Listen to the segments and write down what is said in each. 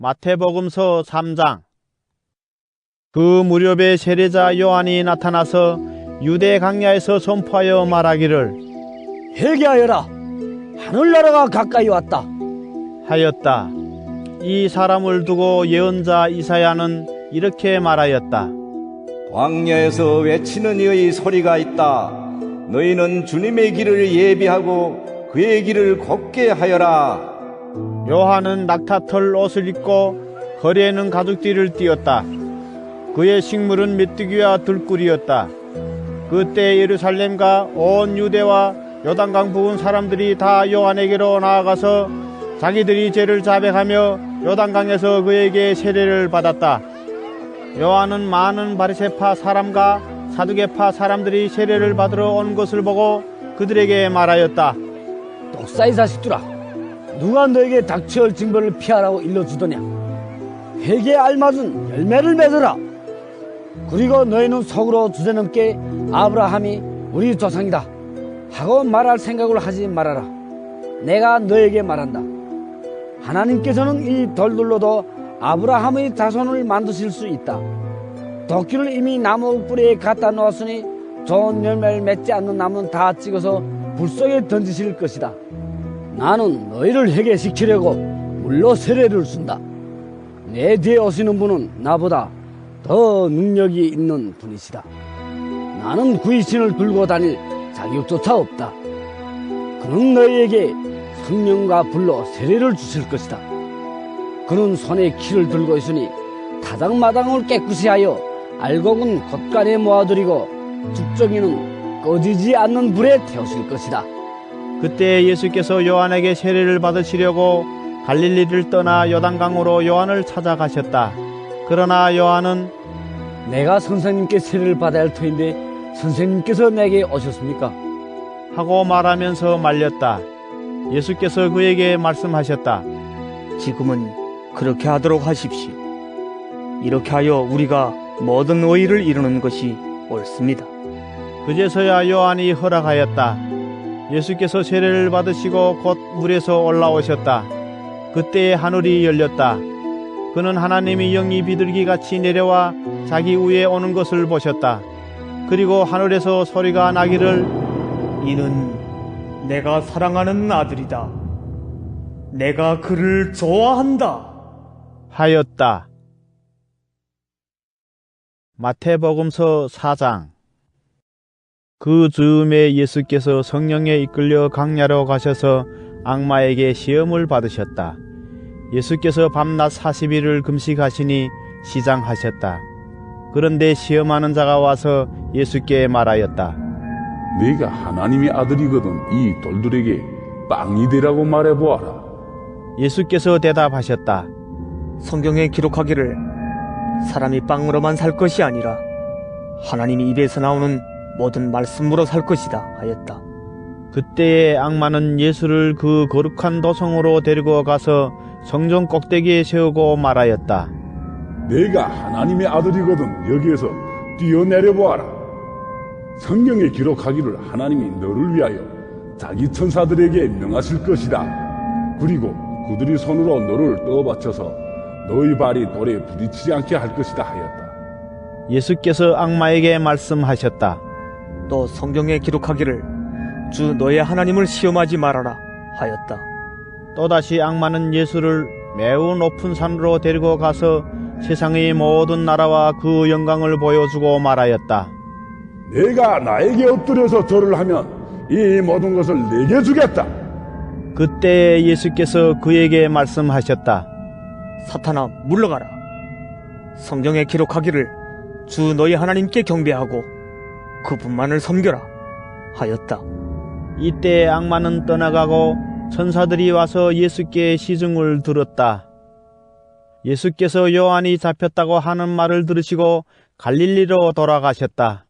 마태복음서 3장 그 무렵에 세례자 요한이 나타나서 유대 강야에서 선포하여 말하기를 회개하여라 하늘나라가 가까이 왔다 하였다. 이 사람을 두고 예언자 이사야는 이렇게 말하였다. 광야에서 외치는 이의 소리가 있다. 너희는 주님의 길을 예비하고 그의 길을 곱게 하여라. 요한은 낙타털 옷을 입고 거리에는 가죽띠를 띠었다. 그의 식물은 메뚜기와 들꿀이었다. 그때 예루살렘과 온 유대와 요단강 부근 사람들이 다 요한에게로 나아가서 자기들이 죄를 자백하며 요단강에서 그에게 세례를 받았다. 요한은 많은 바리새파 사람과 사두개파 사람들이 세례를 받으러 온 것을 보고 그들에게 말하였다. 독사의 자식들아 누가 너에게 닥쳐올 징벌을 피하라고 일러주더냐? 회개에 알맞은 열매를 맺어라. 그리고 너희는 속으로 주제넘게 아브라함이 우리 조상이다. 하고 말할 생각을 하지 말아라. 내가 너에게 말한다. 하나님께서는 이 돌들로도 아브라함의 자손을 만드실 수 있다. 도끼를 이미 나무 뿌리에 갖다 놓았으니 좋은 열매를 맺지 않는 나무는 다 찍어서 불 속에 던지실 것이다. 나는 너희를 회개시키려고 물로 세례를 준다. 내 뒤에 오시는 분은 나보다 더 능력이 있는 분이시다. 나는 구이신을 들고 다닐 자격조차 없다. 그는 너희에게 성령과 불로 세례를 주실 것이다. 그는 손에 키를 들고 있으니 타당마당을 깨끗이 하여 알곡은 겉간에 모아들이고 죽정이는 꺼지지 않는 불에 태우실 것이다. 그때 예수께서 요한에게 세례를 받으시려고 갈릴리를 떠나 요단강으로 요한을 찾아가셨다. 그러나 요한은 내가 선생님께 세례를 받아야 할 터인데 선생님께서 내게 오셨습니까? 하고 말하면서 말렸다. 예수께서 그에게 말씀하셨다. 지금은 그렇게 하도록 하십시오. 이렇게 하여 우리가 모든 의의를 이루는 것이 옳습니다. 그제서야 요한이 허락하였다. 예수께서 세례를 받으시고 곧 물에서 올라오셨다. 그때 하늘이 열렸다. 그는 하나님의 영이 비둘기 같이 내려와 자기 위에 오는 것을 보셨다. 그리고 하늘에서 소리가 나기를 이는 내가 사랑하는 아들이다. 내가 그를 좋아한다. 하였다. 마태복음서 4장 그 즈음에 예수께서 성령에 이끌려 강야로 가셔서 악마에게 시험을 받으셨다. 예수께서 밤낮 40일을 금식하시니 시장하셨다. 그런데 시험하는 자가 와서 예수께 말하였다. 네가 하나님의 아들이거든 이 돌들에게 빵이 되라고 말해보아라. 예수께서 대답하셨다. 성경에 기록하기를 사람이 빵으로만 살 것이 아니라 하나님이 입에서 나오는 모든 말씀으로 살 것이다 하였다. 그때에 악마는 예수를 그 거룩한 도성으로 데리고 가서 성전 꼭대기에 세우고 말하였다. 내가 하나님의 아들이거든 여기에서 뛰어내려 보아라. 성경에 기록하기를 하나님이 너를 위하여 자기 천사들에게 명하실 것이다. 그리고 그들이 손으로 너를 떠받쳐서 너희 발이 돌에 부딪히지 않게 할 것이다 하였다. 예수께서 악마에게 말씀하셨다. 또 성경에 기록하기를 주 너의 하나님을 시험하지 말아라 하였다. 또다시 악마는 예수를 매우 높은 산으로 데리고 가서 세상의 모든 나라와 그 영광을 보여주고 말하였다. 내가 나에게 엎드려서 절을 하면 이 모든 것을 내게 주겠다. 그때 예수께서 그에게 말씀하셨다. 사탄아 물러가라. 성경에 기록하기를 주 너희 하나님께 경배하고 그분만을 섬겨라 하였다. 이때 악마는 떠나가고 천사들이 와서 예수께 시중을 들었다. 예수께서 요한이 잡혔다고 하는 말을 들으시고 갈릴리로 돌아가셨다.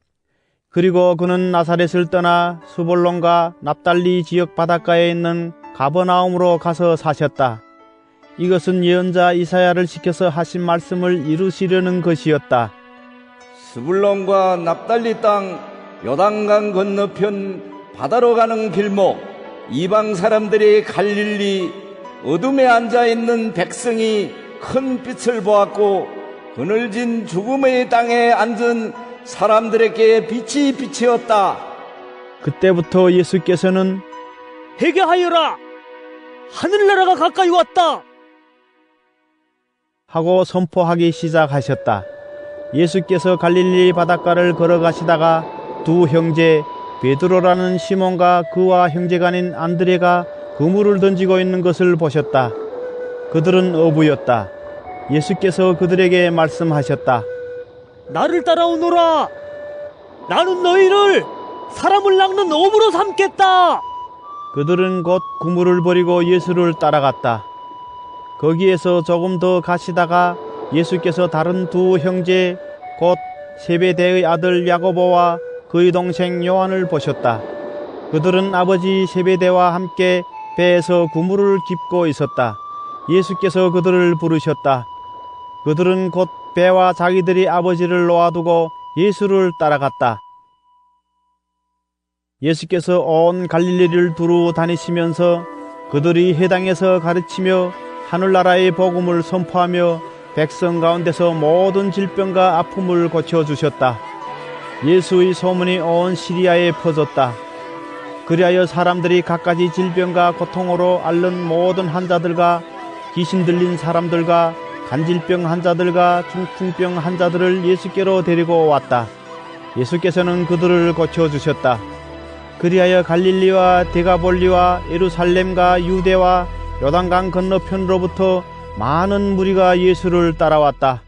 그리고 그는 나사렛을 떠나 수볼론과 납달리 지역 바닷가에 있는 가버나움으로 가서 사셨다. 이것은 예언자 이사야를 시켜서 하신 말씀을 이루시려는 것이었다. 스불론과 납달리 땅 요단강 건너편 바다로 가는 길목 이방 사람들이 갈릴리 어둠에 앉아 있는 백성이 큰 빛을 보았고 그늘진 죽음의 땅에 앉은 사람들에게 빛이 빛이었다. 그때부터 예수께서는 회개하여라! 하늘나라가 가까이 왔다! 하고 선포하기 시작하셨다. 예수께서 갈릴리 바닷가를 걸어가시다가 두 형제 베드로라는 시몬과 그와 형제간인 안드레가 그물을 던지고 있는 것을 보셨다. 그들은 어부였다. 예수께서 그들에게 말씀하셨다. 나를 따라오너라! 나는 너희를 사람을 낚는 어부로 삼겠다! 그들은 곧 그물을 버리고 예수를 따라갔다. 거기에서 조금 더 가시다가 예수께서 다른 두 형제 곧 세베대의 아들 야고보와 그의 동생 요한을 보셨다. 그들은 아버지 세베대와 함께 배에서 그물을 깁고 있었다. 예수께서 그들을 부르셨다. 그들은 곧 배와 자기들이 아버지를 놓아두고 예수를 따라갔다. 예수께서 온 갈릴리를 두루 다니시면서 그들이 해당에서 가르치며 하늘나라의 복음을 선포하며 백성 가운데서 모든 질병과 아픔을 고쳐 주셨다. 예수의 소문이 온 시리아에 퍼졌다. 그리하여 사람들이 갖가지 질병과 고통으로 앓는 모든 환자들과 귀신 들린 사람들과 간질병 환자들과 중풍병 환자들을 예수께로 데리고 왔다. 예수께서는 그들을 고쳐 주셨다. 그리하여 갈릴리와 데가볼리와 예루살렘과 유대와 요단강 건너편으로부터 많은 무리가 예수를 따라왔다.